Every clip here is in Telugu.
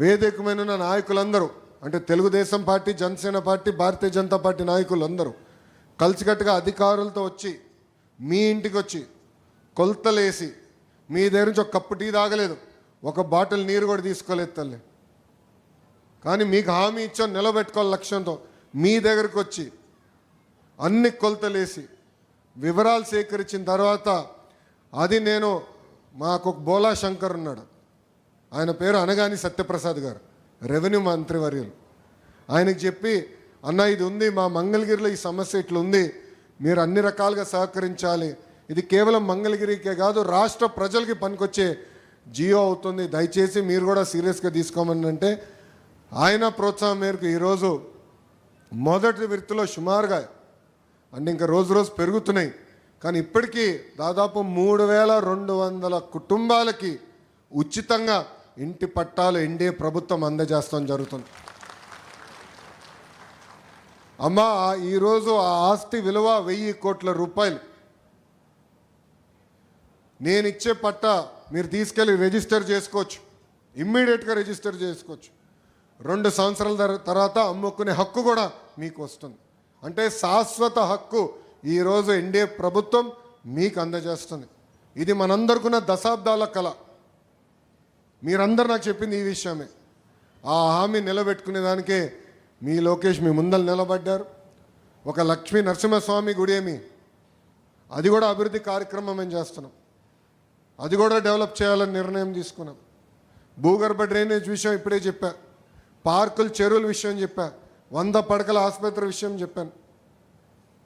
వేదికమైన నాయకులందరూ అంటే Telugu Desam party Jana Sena party Bharatiya Janata party నాయకులందరూ కలిసికట్టుగా అధికారులతో వచ్చి మీ ఇంటికి వచ్చి కొలతలేసి మీ దగ్గర నుంచి ఒక కప్పు టీ తాగలేదు ఒక బాటిల్ నీరు కూడా తీసుకోలేదు తల్లి. కానీ మీకు హామీ ఇచ్చాం నిలబెట్టుకోవాలి లక్ష్యంతో. మీ దగ్గరకు వచ్చి అన్ని కొలతలేసి వివరాలు సేకరించిన తర్వాత అది నేను మాకు ఒక బోలా శంకర్ ఉన్నాడు. ఆయన పేరు అనగాని సత్యప్రసాద్ గారు రెవెన్యూ మంత్రివర్యులు ఆయనకి చెప్పి అన్న ఇది ఉంది మా మంగళగిరిలో ఈ సమస్య ఇట్లుంది మీరు అన్ని రకాలుగా సహకరించాలి. ఇది కేవలం మంగళగిరికే కాదు రాష్ట్ర ప్రజలకి పనికొచ్చే జియో అవుతుంది. దయచేసి మీరు కూడా సీరియస్గా తీసుకోమని అంటే ఆయన ప్రోత్సాహం మేరకు ఈరోజు మొదటి విడతలో సుమారుగా అంటే ఇంకా రోజు రోజు పెరుగుతున్నాయి. కానీ ఇప్పటికీ దాదాపు మూడు వేల రెండు వందల కుటుంబాలకి ఉచితంగా ఇంటి పట్టాలు ఎన్డీఏ ప్రభుత్వం అందజేస్తాం జరుగుతుంది. అమ్మా ఈరోజు ఆ ఆస్తి విలువ వెయ్యి కోట్ల రూపాయలు. నేను ఇచ్చే పట్ట మీరు తీసుకెళ్ళి రిజిస్టర్ చేసుకోవచ్చు. ఇమ్మీడియట్గా రిజిస్టర్ చేసుకోవచ్చు. రెండు సంవత్సరాల తర్వాత అమ్ముకునే హక్కు కూడా మీకు వస్తుంది. అంటే శాశ్వత హక్కు ఈరోజు ఎన్డీఏ ప్రభుత్వం మీకు అందజేస్తుంది. ఇది మనందరికున్న దశాబ్దాల కళ. మీరందరూ నాకు చెప్పింది ఈ విషయమే. ఆ హామీ నిలబెట్టుకునేదానికే మీ లోకేష్ మీ ముందలు నిలబడ్డారు. ఒక లక్ష్మీ నరసింహస్వామి గుడి ఏమి? అది కూడా అభివృద్ధి కార్యక్రమం మేము చేస్తున్నాం. అది కూడా డెవలప్ చేయాలని నిర్ణయం తీసుకున్నాం. భూగర్భ డ్రైనేజ్ విషయం ఇప్పుడే చెప్పా. పార్కులు చెరువుల విషయం చెప్పా. వంద పడకల ఆసుపత్రి విషయం చెప్పాను.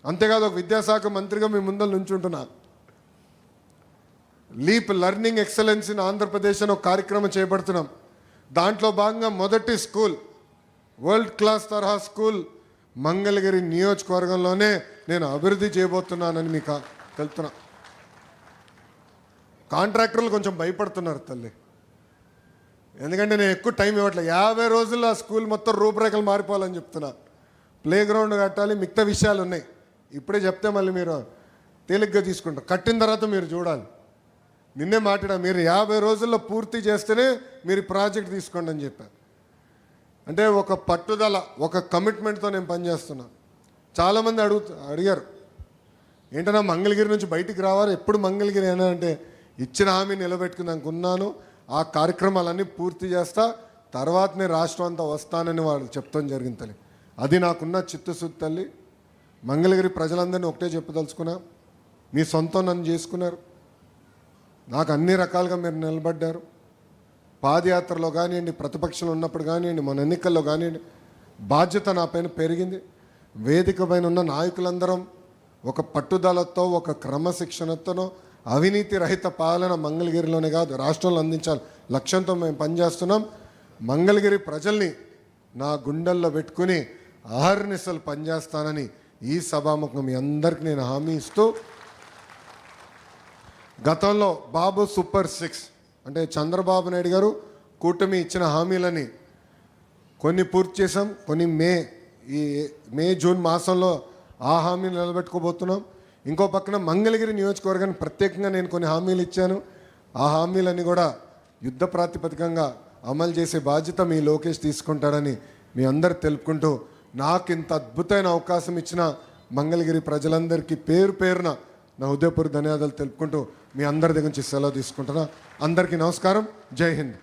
అంతేకాదు ఒక విద్యాశాఖ మంత్రిగా మీ ముందర నుంచుంటున్నాను leap learning excellence in Andhra Pradesh అని ఒక కార్యక్రమం చేపడుతున్నాం. దాంట్లో భాగంగా మొదటి స్కూల్ వరల్డ్ క్లాస్ తరహా స్కూల్ మంగళగిరి నియోజకవర్గంలోనే నేను అభివృద్ధి చేయబోతున్నానని మీకు తెలుపుతున్నా. కాంట్రాక్టర్లు కొంచెం భయపడుతున్నారు తల్లి. ఎందుకంటే నేను ఎక్కువ టైం ఇవ్వట్లేదు యాభై రోజుల్లో ఆ స్కూల్ మొత్తం రూపురేఖలు మారిపోవాలని చెప్తున్నా. ప్లే గ్రౌండ్ కట్టాలి మిగతా విషయాలు ఉన్నాయి. ఇప్పుడే చెప్తే మళ్ళీ మీరు తేలిగ్గా తీసుకుంటారు. కట్టిన తర్వాత మీరు చూడాలి. నిన్నే మాట్లాడా మీరు యాభై రోజుల్లో పూర్తి చేస్తేనే మీరు ప్రాజెక్ట్ తీసుకోండి అని చెప్పారు అంటే ఒక పట్టుదల ఒక కమిట్మెంట్తో నేను పనిచేస్తున్నా. చాలామంది అడుగు అడిగారు. ఏంటన్నా మంగళగిరి నుంచి బయటికి రావాలి? ఎప్పుడు మంగళగిరి అయినా అంటే ఇచ్చిన హామీ నిలబెట్టుకున్నాక ఉన్నాను. ఆ కార్యక్రమాలన్నీ పూర్తి చేస్తా. తర్వాత నేను రాష్ట్రం అంతా వస్తానని వాళ్ళు చెప్తాం జరిగింది తల్లి. అది నాకున్న చిత్తశుద్ధి తల్లి. మంగళగిరి ప్రజలందరినీ ఒకటే చెప్పదలుచుకున్నా. మీ సొంతం నన్ను చేసుకున్నారు. నాకు అన్ని రకాలుగా మీరు నిలబడ్డారు. పాదయాత్రలో కానివ్వండి ప్రతిపక్షంలో ఉన్నప్పుడు కానివ్వండి మన ఎన్నికల్లో కానివ్వండి బాధ్యత నా పైన పెరిగింది. వేదిక పైన ఉన్న నాయకులందరం ఒక పట్టుదలతో ఒక క్రమశిక్షణతోనో అవినీతి రహిత పాలన మంగళగిరిలోనే కాదు రాష్ట్రంలో అందించాలి. లక్ష్యంతో మేము పనిచేస్తున్నాం. మంగళగిరి ప్రజల్ని నా గుండెల్లో పెట్టుకుని అహర్నిశలు పనిచేస్తానని ఈ సభాముఖం మీ అందరికీ నేను హామీ ఇస్తూ గతంలో బాబు సూపర్ సిక్స్ అంటే చంద్రబాబు నాయుడు గారు కూటమి ఇచ్చిన హామీలని కొన్ని పూర్తి చేసాం కొన్ని మే ఈ మే జూన్ మాసంలో ఆ హామీని నిలబెట్టుకోబోతున్నాం. ఇంకో పక్కన మంగళగిరి నియోజకవర్గానికి ప్రత్యేకంగా నేను కొన్ని హామీలు ఇచ్చాను. ఆ హామీలన్నీ కూడా యుద్ధ ప్రాతిపదికంగా అమలు చేసే బాధ్యత మీ లోకేష్ తీసుకుంటాడని మీ అందరు తెలుపుకుంటూ నాకు ఇంత అద్భుతమైన అవకాశం ఇచ్చిన మంగళగిరి ప్రజలందరికీ పేరు పేరున నా ఉదయపూర్ ధన్యవాదాలు తెలుపుకుంటూ మీ అందరి దగ్గర నుంచి సెలవు తీసుకుంటున్నా. అందరికీ నమస్కారం. జై హింద్.